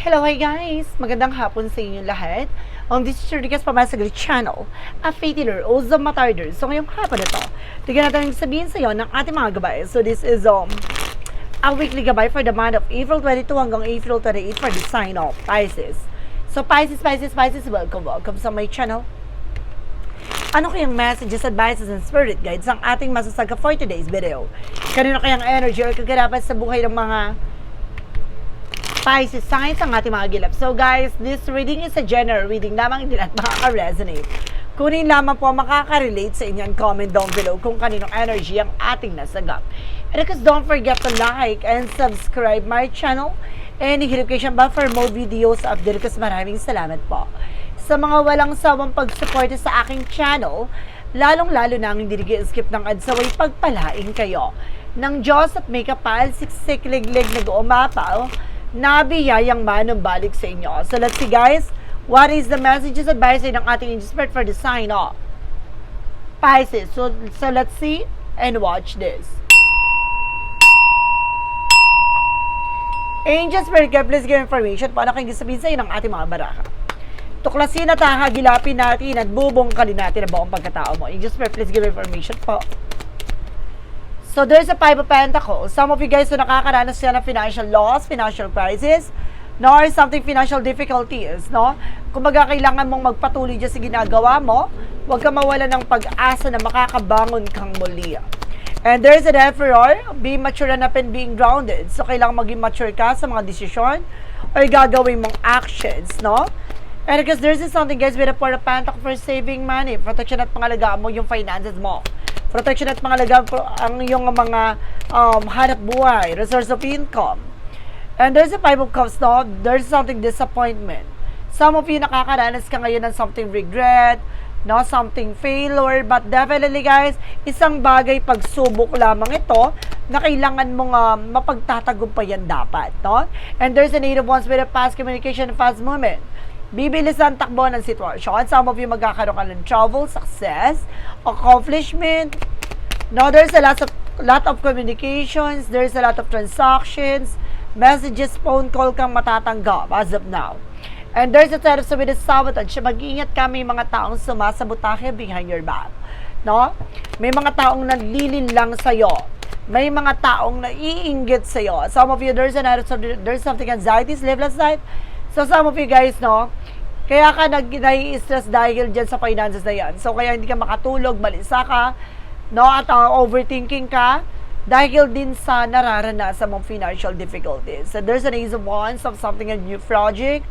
Hello, hi guys! Magandang hapon sa inyo lahat. Um, this is your Rikas Pamasagli channel, a faith healer, also matarder. So ngayong hapon na to, tignan natin yung sabihin sa iyo ng ating mga gabay. So this is um, a weekly gabay for the month of April 22 hanggang April 28 for the sign of Pisces. So Pisces, Pisces, Pisces, welcome, welcome sa my channel. Ano kayang messages, advices, and spirit guides ang ating masasaga for today's video? Kanino kayang energy or kaganapan sa buhay ng mga Pisces signs ang ating mga gilap. So guys, this reading is a general reading lamang hindi lahat makaka-resonate. Kunin lamang po makaka-relate sa inyo and comment down below kung kaninong energy ang ating nasagap. And because don't forget to like and subscribe my channel and notification bell for more videos update kasi maraming salamat po. Sa mga walang sawang pagsuporta sa aking channel, lalong-lalo na ang hindi nag-skip ng adsaway pagpalain kayo ng Diyos at may kapal, siksik, liglig, nag-umapaw, nabiyayang manumbalik sa inyo. So let's see guys, what is the messages advice ng ating expert for the sign of Pisces? So, so let's see and watch this. Angels, Spirit Guide, please give information paano kayo sabihin sa inyo ng ating mga baraka. Tuklasin at hahagilapin natin at bubungkalin natin ang buong pagkatao mo. Angels, please give information po. So there's a Five of Pentacles. Some of you guys na nakakaranas siya ng financial loss, financial crisis, no, or something financial difficulties, no? Kumbaga kailangan mong magpatuloy dyan sa ginagawa mo, huwag ka mawala ng pag-asa na makakabangon kang muli. And there's an emperor, be mature enough and being grounded. So kailangan maging mature ka sa mga desisyon or gagawin mong actions, no? And because there's something guys with a Four of Pentacles for saving money, protection at pangalagaan mo yung finances mo protection at pangalagaan po ang iyong mga um, hanap buhay, resource of income. And there's a five of cups, no? There's something disappointment. Some of you nakakaranas ka ngayon ng something regret, no? Something failure, but definitely guys, isang bagay pagsubok lamang ito na kailangan mong uh, mapagtatagumpayan dapat, no? And there's a native ones with a fast communication fast movement bibilis ang takbo ng sitwasyon. Some of you magkakaroon ka ng travel, success, accomplishment. No, there's a lot of lot of communications, there's a lot of transactions, messages, phone call kang matatanggap as of now. And there's a set of with sabotage. Mag-iingat ka, may mga taong sumasabotahe behind your back. No? May mga taong naglilin lang sa'yo. May mga taong naiinggit sa'yo. Some of you, there's, another, there's something anxiety, sleepless night. So some of you guys, no, kaya ka nag stress dahil dyan sa finances na yan. So kaya hindi ka makatulog, balisa ka, no, at uh, overthinking ka dahil din sa nararanasan mong financial difficulties. So there's an ace of wands of something a new project,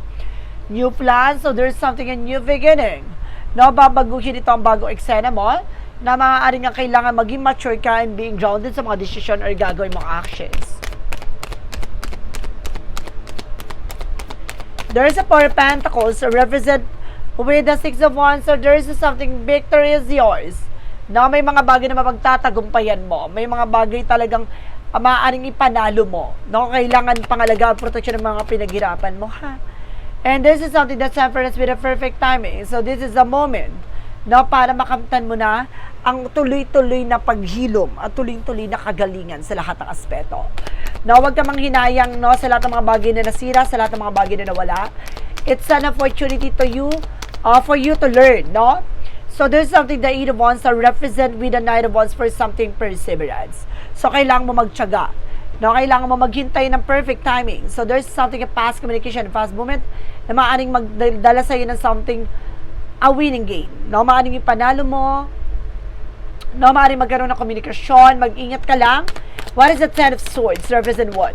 new plan, so there's something a new beginning. No, babaguhin ito ang bago eksena mo na maaaring nga kailangan maging mature ka and being grounded sa mga decision or gagawin mong actions. There's a Four of Pentacles represent with the Six of Wands. So there's something, victory is yours. Na may mga bagay na mapagtatagumpayan mo. May mga bagay talagang uh, maaaring ipanalo mo. No, kailangan pangalaga at protection ng mga pinaghirapan mo, ha? And this is something that's temperance with a perfect timing. So this is a moment no, para makamtan mo na ang tuloy-tuloy na paghilom at tuloy-tuloy na kagalingan sa lahat ng aspeto. No, huwag ka manghinayang no, sa lahat ng mga bagay na nasira, sa lahat ng mga bagay na nawala. It's an opportunity to you, uh, for you to learn, no? So there's something the Eight of Wands to represent with the Knight of Wands for something perseverance. So kailangan mo magtiyaga. No, kailangan mo maghintay ng perfect timing. So there's something a fast communication, fast movement na maaaring magdala sa iyo ng something a winning game. No, maaaring ipanalo mo. No, maaaring magkaroon ng komunikasyon, mag-ingat ka lang. What is the Ten of Swords? Represent what?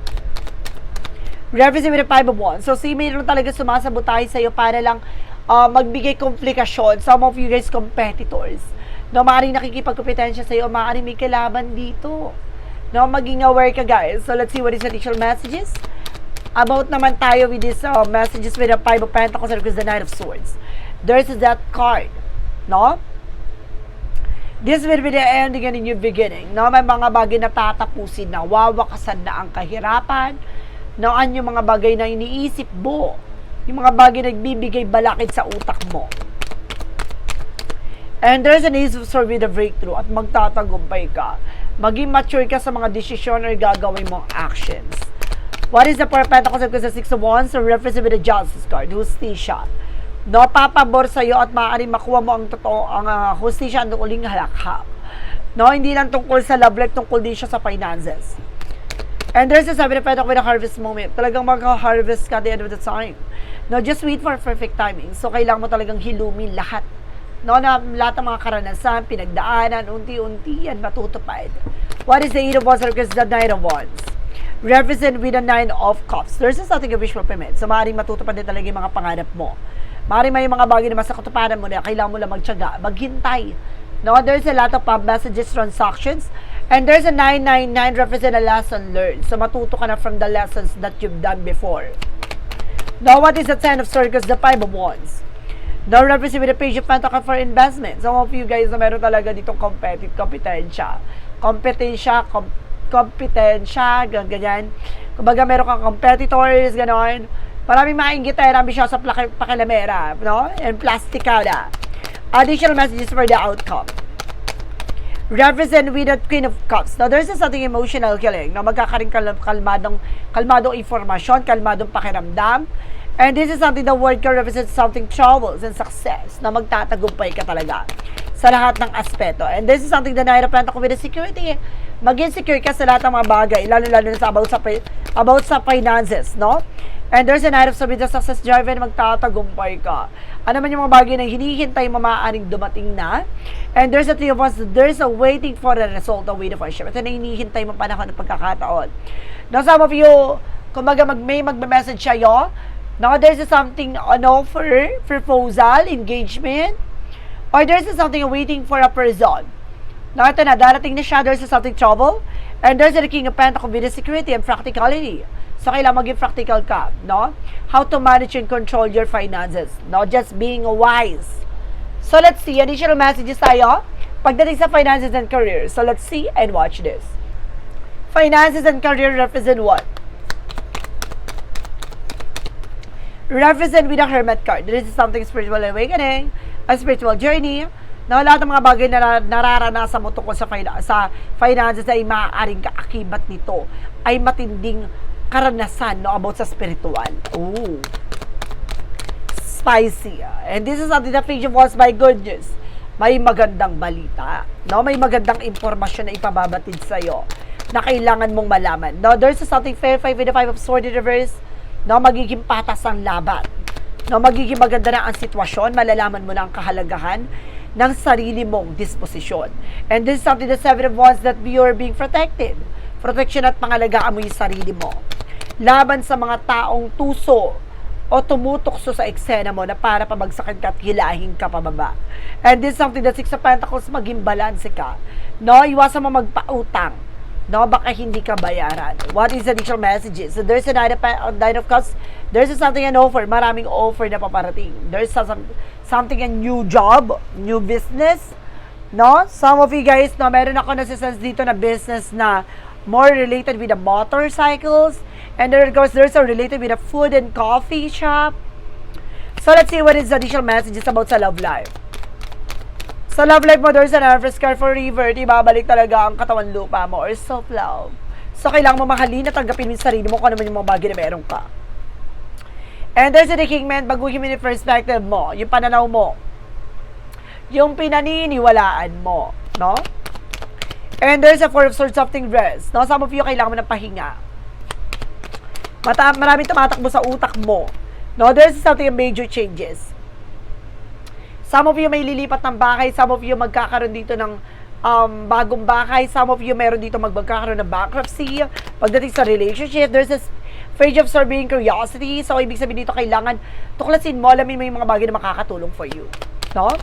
Represent with the Five of Wands. So, si mayroon talaga sumasabotahe sa'yo para lang uh, magbigay komplikasyon. Some of you guys competitors. No, maaaring nakikipagkompetensya sa'yo, maaaring may kalaban dito. No, maging aware ka guys. So, let's see what is the additional messages. About naman tayo with these uh, messages with the Five of Pentacles and the Knight of Swords. There's that card. No? This will be the ending and a new beginning. No, may mga bagay na tatapusin na, wawakasan na ang kahirapan. No, an yung mga bagay na iniisip mo. Yung mga bagay na nagbibigay balakid sa utak mo. And there's an ace of with a breakthrough at magtatagumpay ka. Maging mature ka sa mga desisyon or gagawin mong actions. What is the Four of Pentacles and the Six of Wands? So, represent with the Justice card. Hustisya. No, papabor sa'yo at maaaring makuha mo ang totoo, ang uh, hustisya ang uling halakhak. No, hindi lang tungkol sa love life, tungkol din siya sa finances. And there's a seven of pentacles with a harvest moment. Talagang mag-harvest ka at the end of the time. No, just wait for perfect timing. So, kailangan mo talagang hilumin lahat. No, na lahat ng mga karanasan, pinagdaanan, unti-unti yan matutupad. What is the eight of wands versus the nine of wands? Represent with the nine of cups. There's something of visual payment. So, maaaring matutupad din talaga yung mga pangarap mo. Maaaring may mga bagay na sa katuparan mo na kailangan mo lang magtyaga, maghintay. No, there's a lot of uh, messages, transactions, and there's a 999 represent a lesson learned. So, matuto ka na from the lessons that you've done before. Now, what is the Ten of Circles? The Five of Wands. Now, represent with the Page of Pentacles for investment. Some of you guys na meron talaga ditong competitive, kompetensya. Kompetensya, kom kompetensya, gan- ganyan. Kumbaga, meron kang competitors, gano'n. Maraming maingitera, ambisyosa, plaki- pakilamera, no? And plasticada. Additional messages for the outcome. Represent with the Queen of Cups. Now, there's something emotional killing na magkakaroon kal- kalmadong, kalmadong informasyon, kalmadong pakiramdam. And this is something the word can represent something troubles and success na magtatagumpay ka talaga sa lahat ng aspeto. And this is something Knight of Pentacles with the security. Maging secure ka sa lahat ng mga bagay, lalo-lalo na sa about sa, about sa finances, no? And there's a of Swords with the success driven, magtatagumpay ka. Ano man yung mga bagay na hinihintay mo maaaring dumating na. And there's a Three of Wands, there's a waiting for a result, a waiting for a shift. Ito na hinihintay mo panahon ng pagkakataon. Now, some of you, kumbaga mag, may magme-message sa'yo, Now, there's something, an offer, proposal, engagement, or there's something waiting for a person. Now, ito na, darating na siya, there's something trouble, and there's the King of Pentacles with security and practicality. So, kailangan maging practical ka, no? How to manage and control your finances, no? Just being wise. So, let's see, additional messages tayo pagdating sa finances and career. So, let's see and watch this. Finances and career represent what? represent with a hermit card. This is something spiritual awakening, a spiritual journey, na lahat ng mga bagay na nararanasan mo tungkol sa, fina- sa finances ay maaaring kaakibat nito ay matinding karanasan no, about sa spiritual. Ooh. Spicy. And this is something that Page of Wands, my goodness. May magandang balita. No? May magandang impormasyon na ipababatid sa'yo na kailangan mong malaman. No, there's something fair five with the five of sword in reverse no, magiging patas ang laban. No, magiging maganda na ang sitwasyon, malalaman mo na ang kahalagahan ng sarili mong disposisyon. And this is something the seven of wands that you're being protected. Protection at pangalagaan mo yung sarili mo. Laban sa mga taong tuso o tumutukso sa eksena mo na para pabagsakin ka at hilahin ka pababa. And this is something that Six of Pentacles, maging balanse ka. No, iwasan mo magpautang no, baka hindi ka bayaran. What is the additional messages? So there's a nine of, uh, nine of cups, there's something an offer, maraming offer na paparating. There's a, some, something a new job, new business, no? Some of you guys, no, meron ako nasisense dito na business na more related with the motorcycles, and there goes, there's a related with a food and coffee shop. So let's see what is the additional messages about sa love life. Sa love life mo, there's an Everest car forever. Di babalik talaga ang katawan lupa mo or self-love. So, kailangan mo mahalin at tanggapin mo sarili mo kung ano man yung mga bagay na meron ka. And there's a kingman, baguhin mo yung perspective mo, yung pananaw mo, yung pinaniniwalaan mo, no? And there's a four of swords, something rest. No? Some of you, kailangan mo ng pahinga. Mata maraming tumatakbo sa utak mo. No? There's something major changes. Some of you may lilipat ng bahay, some of you magkakaroon dito ng um, bagong bahay, some of you meron dito magkakaroon ng bankruptcy. Pagdating sa relationship, there's this page of serving curiosity. So, ibig sabihin dito, kailangan tuklasin mo, alamin mo yung mga bagay na makakatulong for you. No?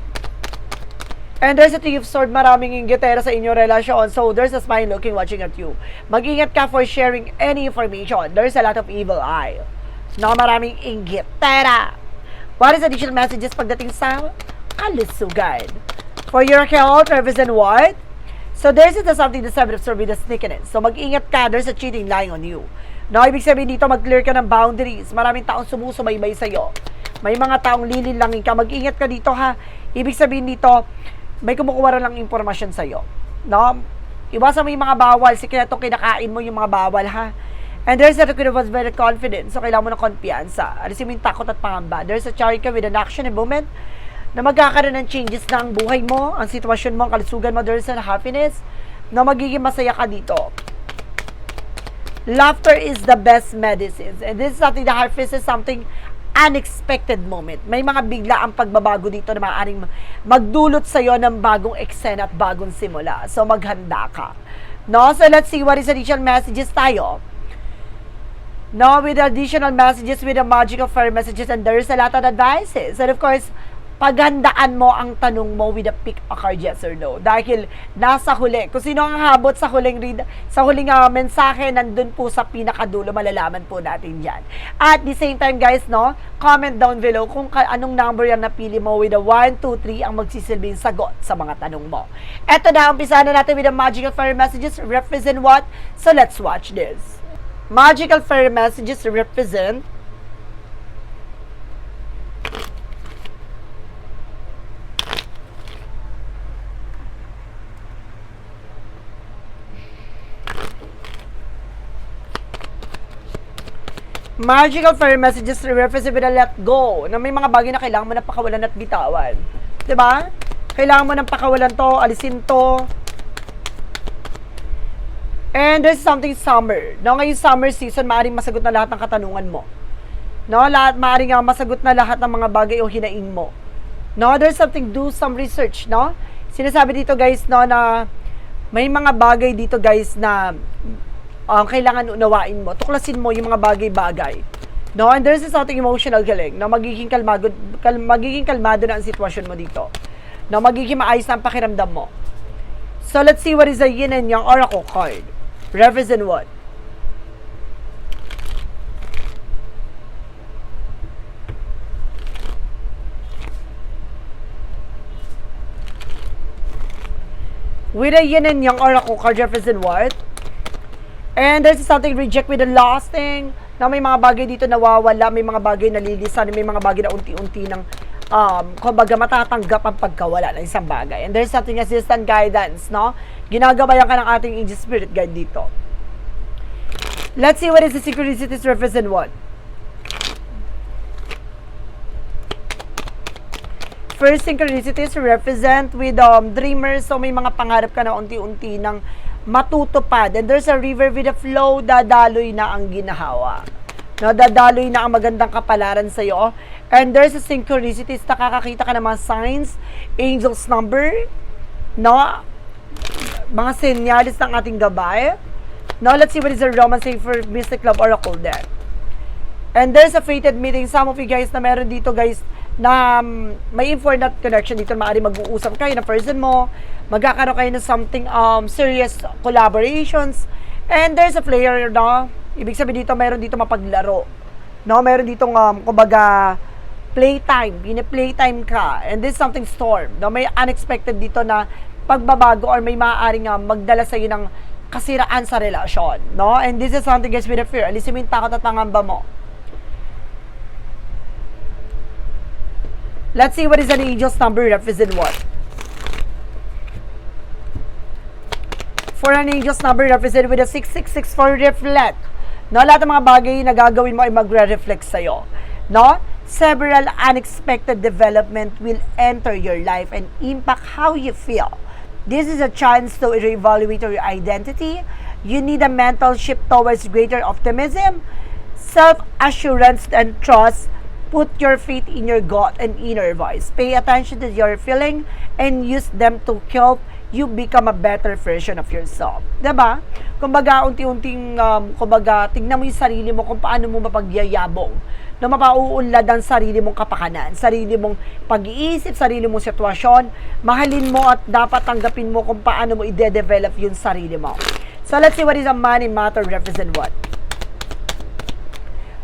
And there's a three of sword, maraming inggitera sa inyong relasyon. So, there's a smile looking, watching at you. Mag-ingat ka for sharing any information. There's a lot of evil eye. No, maraming inggitera. What is additional messages pagdating sa kalusugan? For your health, represent what? So, there's a something the seven of with the sneakiness. So, mag-ingat ka. There's a cheating lying on you. No, ibig sabihin dito, mag-clear ka ng boundaries. Maraming taong sumusubaybay sa'yo. May mga taong lililangin ka. Mag-ingat ka dito, ha? Ibig sabihin dito, may kumukuha lang impormasyon sa'yo. No? Iwasan mo yung mga bawal. Sikreto kinakain mo yung mga bawal, ha? And there's a Queen of very confident. So, kailangan mo ng konfiansa. Alisin mo yung takot at pangamba. There's a Chariot with an action and movement na magkakaroon ng changes na ang buhay mo, ang sitwasyon mo, ang kalusugan mo. There's a happiness na magiging masaya ka dito. Laughter is the best medicine. And this is something, the harvest is something unexpected moment. May mga bigla ang pagbabago dito na maaaring magdulot sa iyo ng bagong eksena at bagong simula. So, maghanda ka. No? So, let's see what is additional messages tayo. No, with additional messages, with the magical fire messages, and there's a lot of advices. And of course, paghandaan mo ang tanong mo with a pick a card yes or no. Dahil nasa huli, kung sino ang habot sa huling read, sa huling uh, mensahe, nandun po sa pinakadulo, malalaman po natin yan. At the same time guys, no, comment down below kung ka, anong number yung napili mo with a 1, 2, 3 ang magsisilbing sagot sa mga tanong mo. Eto na, umpisa na natin with the magical fire messages. Represent what? So let's watch this. Magical fairy messages represent Magical fairy messages represent with a let go na may mga bagay na kailangan mo na pakawalan at bitawan. 'Di ba? Kailangan mo nang pakawalan to, alisin to, And there's something summer. No, ngayong summer season, maaaring masagot na lahat ng katanungan mo. No, lahat maaaring nga masagot na lahat ng mga bagay o hinaing mo. No, there's something do some research, no? Sinasabi dito guys, no, na may mga bagay dito guys na um, kailangan unawain mo. Tuklasin mo yung mga bagay-bagay. No, and there's something emotional galing. No, magiging kalmado, kal, magiging kalmado na ang sitwasyon mo dito. No, magiging maayos na ang pakiramdam mo. So let's see what is the yin and yang oracle card. Represent what? With a yin and yang oracle card represent what? And there's something reject with the last thing na may mga bagay dito nawawala, may mga bagay nalilisan, may mga bagay na unti-unti ng um, kumbaga matatanggap ang pagkawala ng isang bagay. And there's something assistant guidance, no? Ginagabayan ka ng ating angel spirit guide dito. Let's see what is the synchronicities represent what? First synchronicities represent with um, dreamers. So may mga pangarap ka na unti-unti ng matutupad. And there's a river with a flow, dadaloy na ang ginahawa. No, dadaloy na ang magandang kapalaran sa iyo. And there's a synchronicities, nakakakita ka ng mga signs, angels number, no, mga senyalis ng ating gabay. Now, let's see what is the romance saying for Mystic Love Oracle there. And there's a fated meeting. Some of you guys na meron dito guys na um, may informed connection dito. Maaari mag-uusap kayo na person mo. Magkakaroon kayo ng something um, serious collaborations. And there's a player no? Ibig sabihin dito, meron dito mapaglaro. No, meron dito um, kumbaga, playtime. Pine-playtime ka. And this is something storm. No, may unexpected dito na pagbabago or may maaaring uh, magdala sa iyo ng kasiraan sa relasyon, no? And this is something guys with a fear. Alisin mo yung takot at pangamba mo. Let's see what is an angel's number represent what? For an angel's number represent with a 6664 reflect. No, lahat ng mga bagay na gagawin mo ay magre-reflect sa'yo. No? Several unexpected development will enter your life and impact how you feel. This is a chance to reevaluate your identity. You need a mental shift towards greater optimism, self-assurance, and trust. Put your faith in your gut and inner voice. Pay attention to your feeling and use them to help you become a better version of yourself. ba? Kumbaga unti-unting um, kumbaga tingnan mo 'yung sarili mo kung paano mo mapagyayabong na mapauunlad ang sarili mong kapakanan, sarili mong pag-iisip, sarili mong sitwasyon, mahalin mo at dapat tanggapin mo kung paano mo i-develop yung sarili mo. So let's see what is a money matter represent what?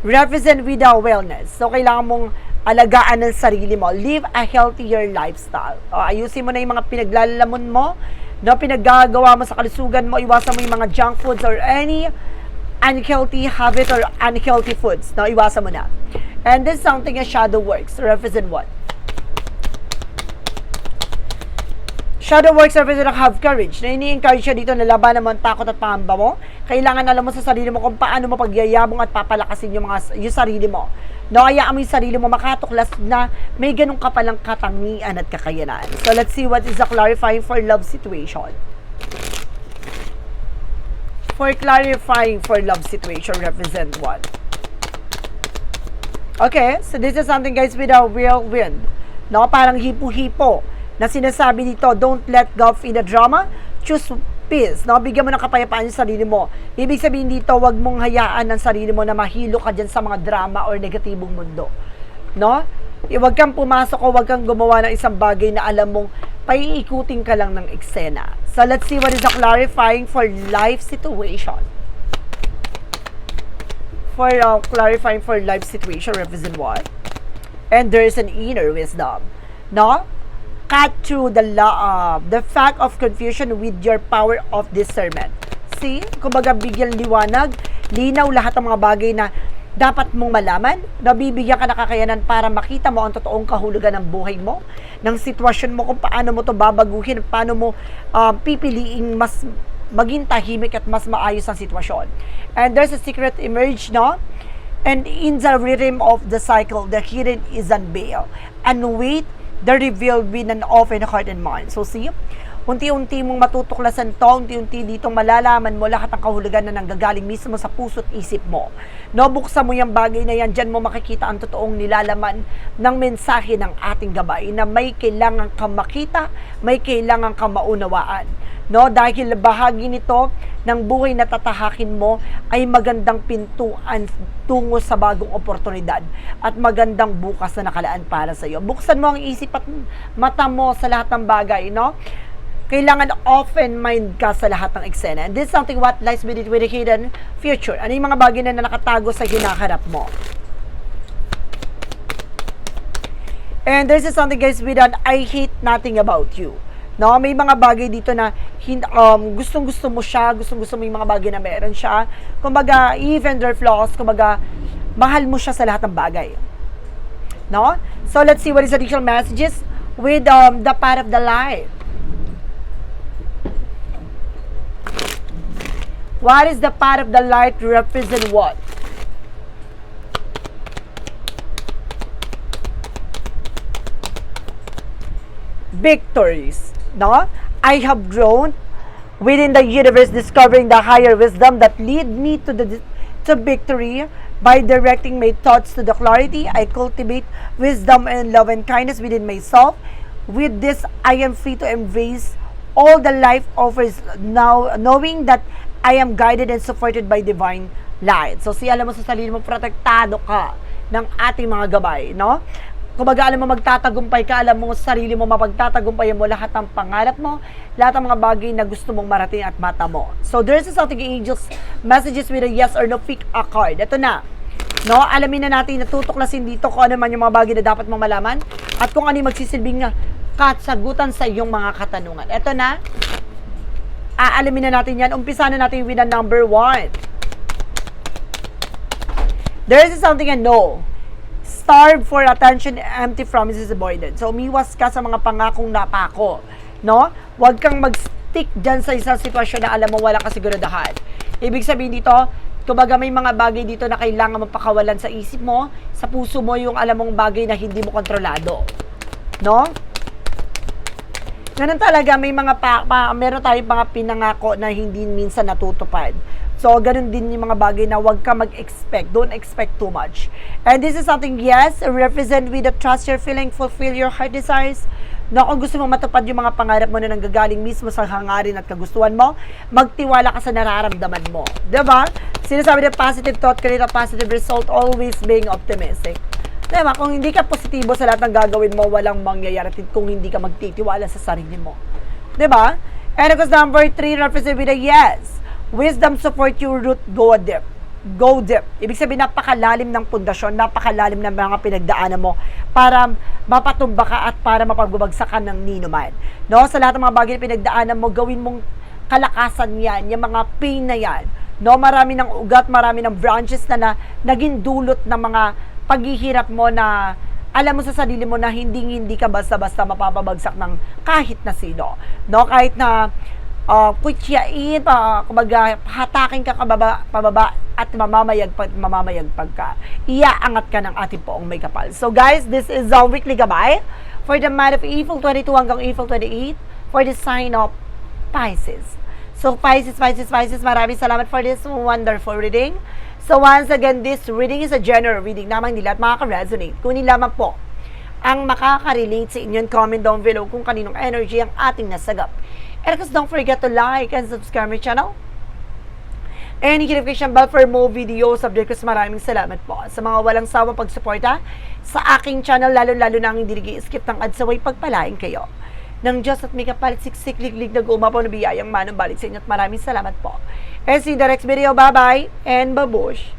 Represent with a wellness. So kailangan mong alagaan ng sarili mo. Live a healthier lifestyle. O, ayusin mo na yung mga pinaglalaman mo, no, pinaggagawa mo sa kalusugan mo, iwasan mo yung mga junk foods or any unhealthy habit or unhealthy foods. No, iwasan mo na. And is something as shadow works. Represent what? Shadow works represent have courage. Na ini-encourage siya dito na labanan mo ang takot at pangamba mo. Kailangan alam mo sa sarili mo kung paano mo pagyayabong at papalakasin yung mga yung sarili mo. No, hayaan mo yung sarili mo makatuklas na may ganun ka palang katangian at kakayanan. So let's see what is the clarifying for love situation. For clarifying for love situation, represent what? Okay, so this is something guys with a whirlwind. No, parang hipo-hipo na sinasabi dito, don't let go in the drama, choose peace. No, bigyan mo ng kapayapaan yung sarili mo. Ibig sabihin dito, wag mong hayaan ng sarili mo na mahilo ka dyan sa mga drama or negatibong mundo. No? Eh, Huwag kang pumasok o huwag kang gumawa ng isang bagay na alam mong paiikutin ka lang ng eksena. So let's see what is the clarifying for life situation. For uh, clarifying for life situation represent what? And there is an inner wisdom. No? Cut through the law of the fact of confusion with your power of discernment. See? Kumbaga bigyan liwanag, linaw lahat ng mga bagay na dapat mong malaman, nabibigyan ka na kakayanan para makita mo ang totoong kahulugan ng buhay mo, ng sitwasyon mo, kung paano mo to babaguhin, paano mo um, pipiliing mas maging tahimik at mas maayos ang sitwasyon. And there's a secret emerge, no? And in the rhythm of the cycle, the hidden is unveiled. And wait, the revealed with an open heart and mind. So see, unti-unti mong matutuklasan to, unti-unti ditong malalaman mo lahat ng kahulugan na nanggagaling mismo sa puso't isip mo. No, buksan mo yung bagay na yan, dyan mo makikita ang totoong nilalaman ng mensahe ng ating gabay na may kailangan kang makita, may kailangan kang maunawaan. No, dahil bahagi nito ng buhay na tatahakin mo ay magandang pintuan tungo sa bagong oportunidad at magandang bukas na nakalaan para sa iyo. Buksan mo ang isip at mata mo sa lahat ng bagay, no? Kailangan open mind ka sa lahat ng eksena. And this is something what lies it with the hidden future. Ano yung mga bagay na nakatago sa hinaharap mo? And this is something guys with an I hate nothing about you. No, may mga bagay dito na um, gustong-gusto mo siya, gustong-gusto mo yung mga bagay na meron siya. Kumbaga, even their flaws, kumbaga, mahal mo siya sa lahat ng bagay. No? So, let's see what is additional messages with um, the part of the life. What is the part of the light represent what? victories. No? I have grown within the universe, discovering the higher wisdom that lead me to the to victory by directing my thoughts to the clarity. I cultivate wisdom and love and kindness within myself. With this, I am free to embrace all the life offers now, knowing that I am guided and supported by divine light. So, si alam mo sa sarili mo, protektado ka ng ating mga gabay, no? Kumbaga, alam mo, magtatagumpay ka, alam mo sa sarili mo, mapagtatagumpay mo lahat ng pangarap mo, lahat ng mga bagay na gusto mong marating at mata mo. So, there's a something angels messages with a yes or no pick a card. Ito na. No, alamin na natin, natutuklasin dito kung ano man yung mga bagay na dapat mong malaman at kung ano yung magsisilbing kasagutan sa iyong mga katanungan. Ito na. Aalamin na natin yan. Umpisa na natin with the number one. There is something I know starve for attention, empty promises avoided. So, umiwas ka sa mga pangakong napako. No? Huwag kang mag-stick dyan sa isang sitwasyon na alam mo wala kasiguraduhan. Ibig sabihin dito, kumbaga may mga bagay dito na kailangan mapakawalan sa isip mo, sa puso mo yung alam mong bagay na hindi mo kontrolado. No? Ganun talaga, may mga pa, pa, meron tayong mga pinangako na hindi minsan natutupad. So, ganun din yung mga bagay na huwag ka mag-expect. Don't expect too much. And this is something, yes, represent with the trust you're feeling, fulfill your heart desires. Na kung gusto mo matupad yung mga pangarap mo na nanggagaling mismo sa hangarin at kagustuhan mo, magtiwala ka sa nararamdaman mo. ba? Sinasabi na positive thought create a positive result, always being optimistic. Diba? Kung hindi ka positibo sa lahat ng gagawin mo, walang mangyayari kung hindi ka magtitiwala sa sarili mo. Diba? And of course, number three, represent with a yes. Wisdom support your root, go deep. Go deep. Ibig sabihin, napakalalim ng pundasyon, napakalalim ng mga pinagdaanan mo para mapatumba ka at para mapagbabagsakan ng ninuman. No? Sa lahat ng mga bagay na pinagdaanan mo, gawin mong kalakasan yan, yung mga pain na yan. No, marami ng ugat, marami ng branches na, na naging dulot ng mga paghihirap mo na alam mo sa sarili mo na hindi hindi ka basta-basta mapapabagsak ng kahit na sino. No? Kahit na uh, kutyain, pa, kumbaga, hatakin ka kababa, pababa at mamamayagpag, mamamayagpag ka. Iaangat ka ng ating poong may kapal. So guys, this is our weekly gabay for the month of April 22 hanggang April 28 for the sign of Pisces. So Pisces, Pisces, Pisces, maraming salamat for this wonderful reading. So once again, this reading is a general reading naman nila at makaka-resonate. Kunin lamang po ang makaka-relate sa inyo. Comment down below kung kaninong energy ang ating nasagap. And course, don't forget to like and subscribe my channel. And notification bell for more videos. Update ko maraming salamat po sa mga walang sawang pagsuporta sa aking channel, lalo-lalo na ang hindi nag-skip ng ads away pagpalain kayo. Ng Diyos at may kapalit siksik liglig na gumapaw na biyayang manong balik sa inyo at maraming salamat po. The next video. Bye-bye and babush!